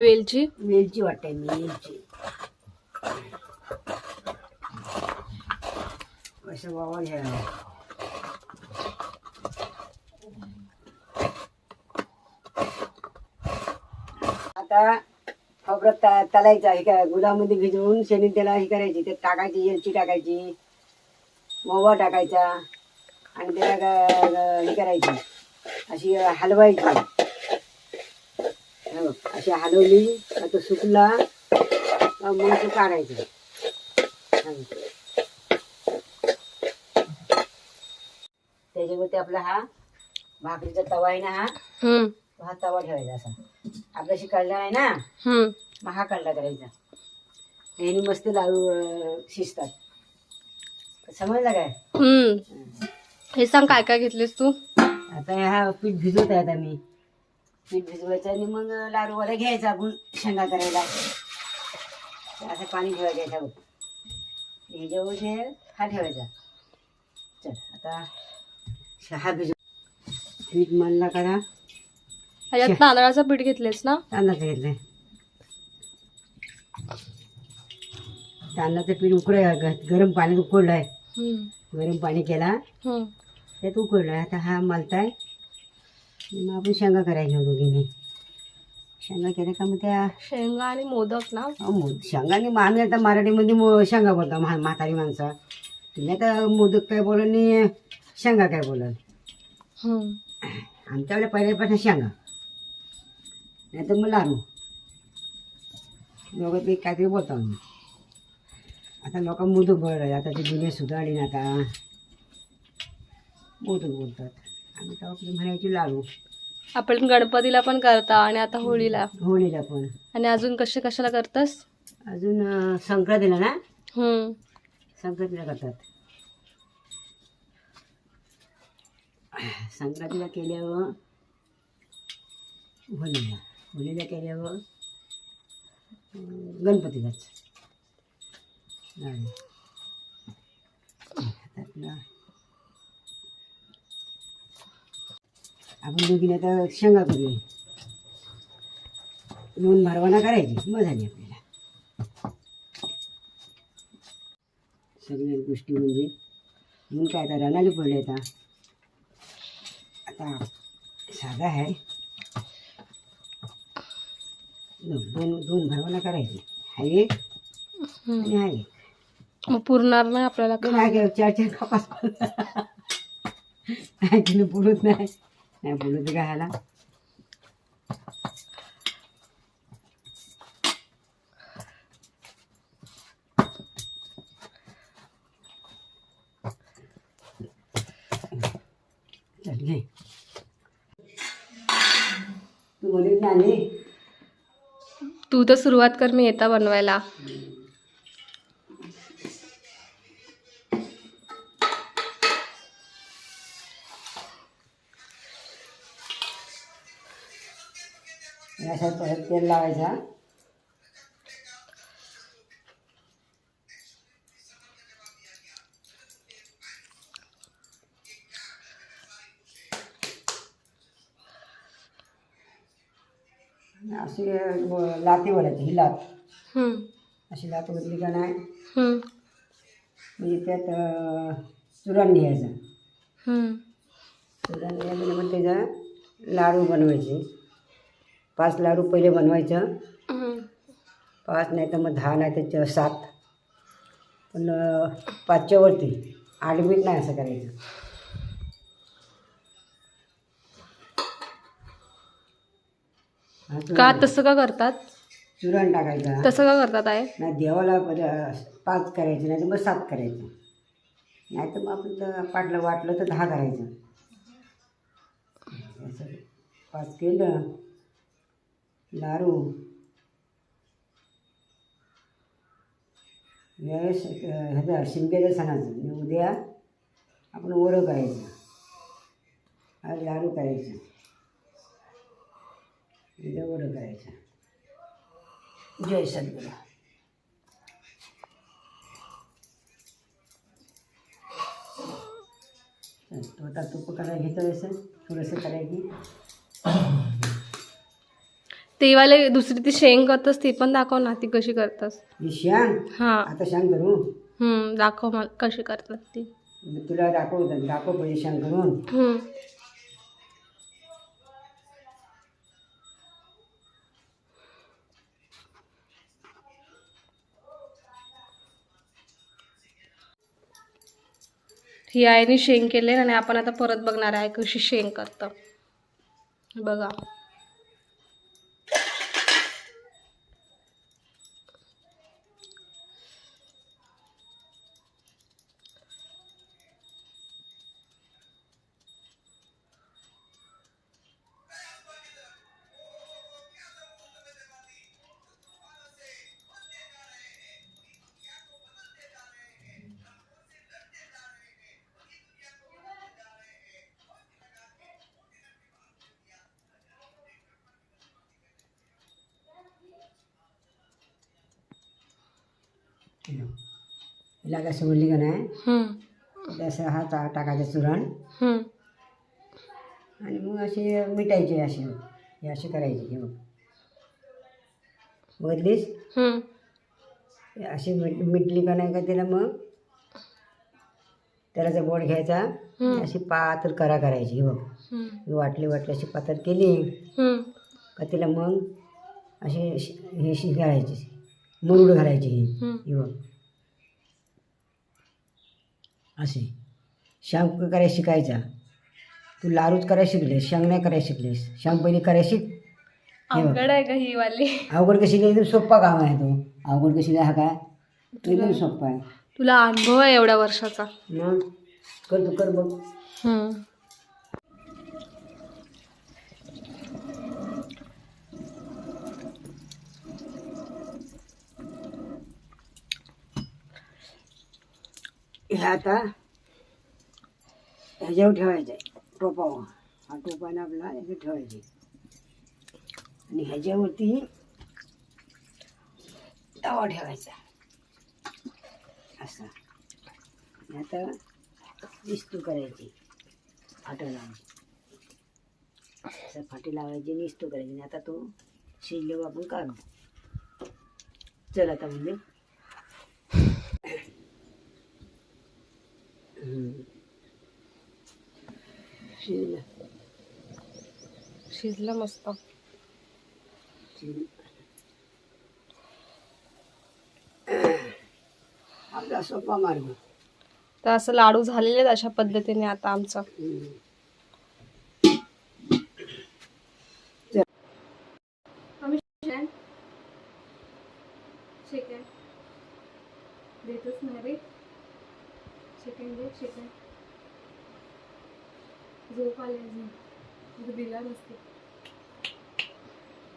वेलची? वेलची वाटते मी वेलची असं वावा घ्या आता खोबरं ता तलायचा हे काय गुदामध्ये भिजवून शेणी त्याला हे करायची. ते टाकायची वेलची टाकायची मोवा टाकायचा आणि त्याला हे करायची. अशी हलवायची. अशी हलवली का तो सुकला. मग तो काढायचा. त्याच्यावरती आपला हा भाकरीचा तवा आहे ना हा हा तवा ठेवायचा असा. आपल्याशी कळला आहे ना मग हा कळला करायचा. ह्यानी मस्त लाडू शिजतात. समजलं काय? हे सांग काय काय घेतलीस तू? आता हा पीठ भिजवत आहे आता मी. पीठ भिजवायचं आणि मग लाडू वाला घ्यायचा आपण शेंगा करायला. असं पाणी ठेवायचं याच्यावर. ह्याच्यावर ते हा ठेवायचा. चल आता हा भिजव पीठ मांडला करा ह्याच्यात तांदळाचं पीठ घेतलेस ना? तांदळाचं घेतलंय. तांदळाचं पीठ उकडं ग- गरम पाण्यात उकडलं आहे हम्म. गरम पाणी केला. त्यात उकडलं आता हा मालताय मग आपण शेंगा करायच्या दोघीने. शेंगा केल्या का मग त्या? शेंगा आणि मोदक ना? अहो, मो शेंगाने मग आम्ही आता मराठीमध्ये मो शेंगा बोलतो म्हा म्हातारी माणसं. तुम्ही आता मोदक काय बोलत नाही शेंगा काय बोलत? हम्म. आमच्याकडे पहिल्यापासून शेंगा. नाही तर मग लाडू. दोघं ते काहीतरी बोलतो आम्ही. आता लोक मोदक बोलत आता ते जुने सुधारली ना आता. मोदक बोलतात. आम्ही तर आपली म्हणायची लाडू आपण गणपतीला पण करता आणि आता होळीला. होळीला पण. आणि अजून कसे कशाला करतास? अजून अं, संक्रांतीला ना? हम्म. संक्रांतीला करतात. संक्रांतीला केल्यावर होळीला. होळीला केल्यावर अं, गणपतीलाच. लाडू. हातातला आपण दोघीने आता शेंगा करूया दोन भरवाना करायची मग झाली आपल्याला. सगळ्या गोष्टी म्हणजे म्हणून काय आता रनाली पडले आता. आता साधा आहे. दोन दोन भरवाना करायची. हा एक. आणि हा एक. मग पुरणार नाही आपल्याला चार चार ॲक्च्युली बोलत नाही. नाही बोलत काय ह्याला चल घे तू मध्ये नाही. तू तर सुरुवात कर मी येता बनवायला. याच्यात परत तेल लावायचा. अशी लाती वळायची ही लात. अशी लात ओढली का नाही? म्हणजे त्यात चुरण घ्यायचा. चुरण घ्यायचं मग त्याचा लाडू बनवायचे. पाच लाडू पहिले बनवायचं. पाच नाही तर मग दहा नाही तर सात. पण पाचच्या वरती. आडमीट नाही असं करायचं. का तसं का करतात? चुरण टाकायचं. तसं का करतात आहे नाही देवाला पाच करायचे नाही तर मग सात करायचं. नाही तर मग आपण पाटलं वाटलं तर दहा करायचं. पाच केलं. लाडू. वेळेस ह्याचा शिमग्याच्या सणाचं. आणि उद्या आपण ओरं करायचं. आज लाडू करायचं. उद्या ओरं करायचं. जय सद्गुरू. तो आता तूप करायला घेतो असं थोडंसं करायची. ते वाले दुसरी ती शेंग करतस ती पण दाखव ना ती कशी करतस. ही शांग? हां. आता शांग करू? हम्म, दाखव मला कशी करतात ती. तुला दाखव दाखव पहिले शांग करून. हम्म. ही आईने शेंग केले आणि आपण आता परत बघणार आहे कशी शेंग करतं. बघा. हिला कसं बोलली का नाही? हम्म, तसं हा टा टाकायचं चुरण हम्म. आणि मग अशी मिटायची अशी. हे अशी करायची हे बघ बघितलीस? हम्म, हे अशी मिट मिटली का नाही का तिला मग? त्याला जर बोट घ्यायचा हम्म, अशी पातळ करा करायची हे बघ. हम्म, ही वाटली वाटली अशी पातळ केली हम्म. का तिला मग अशी हे शी घालायची. मुरुड घालायची ही बघ. असे शांग करायला शिकायचा. तू लारूच करायला शिकलेस शांग नाही करायला शिकलेस शांग पहिले करायला शिक. अवघड आहे का ही वाली. अवघड कशी नाही एकदम सोप्पा काम आहे तो. अवघड कशी नाही हा काय? तो एकदम सोप्पा आहे. तुला अनुभव आहे एवढ्या वर्षाचा. मग कर तू कर बघ. हे आता. ह्याच्यावर ठेवायचं आहे टोपावर. हा टोपाने आपला ह्याच्यावर ठेवायचे. आणि ह्याच्यावरती तवा ठेवायचा. असा. आता निस्तू करायची. फाटं लावायची. असं फाटी लावायची निस्तू करायची. आणि आता तो शिजल्यावर आपण काढू. चल आता म्हणजे हम्म. शिजलं. शिजलं मस्त. आपला सोपा मार्ग. तर असं लाडू झालेले आहेत अशा पद्धतीने आता आमचं. चिकन देतच नाही रे. चिकन दे चिकन झोप आले अजून दिला नसते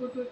उठ उठ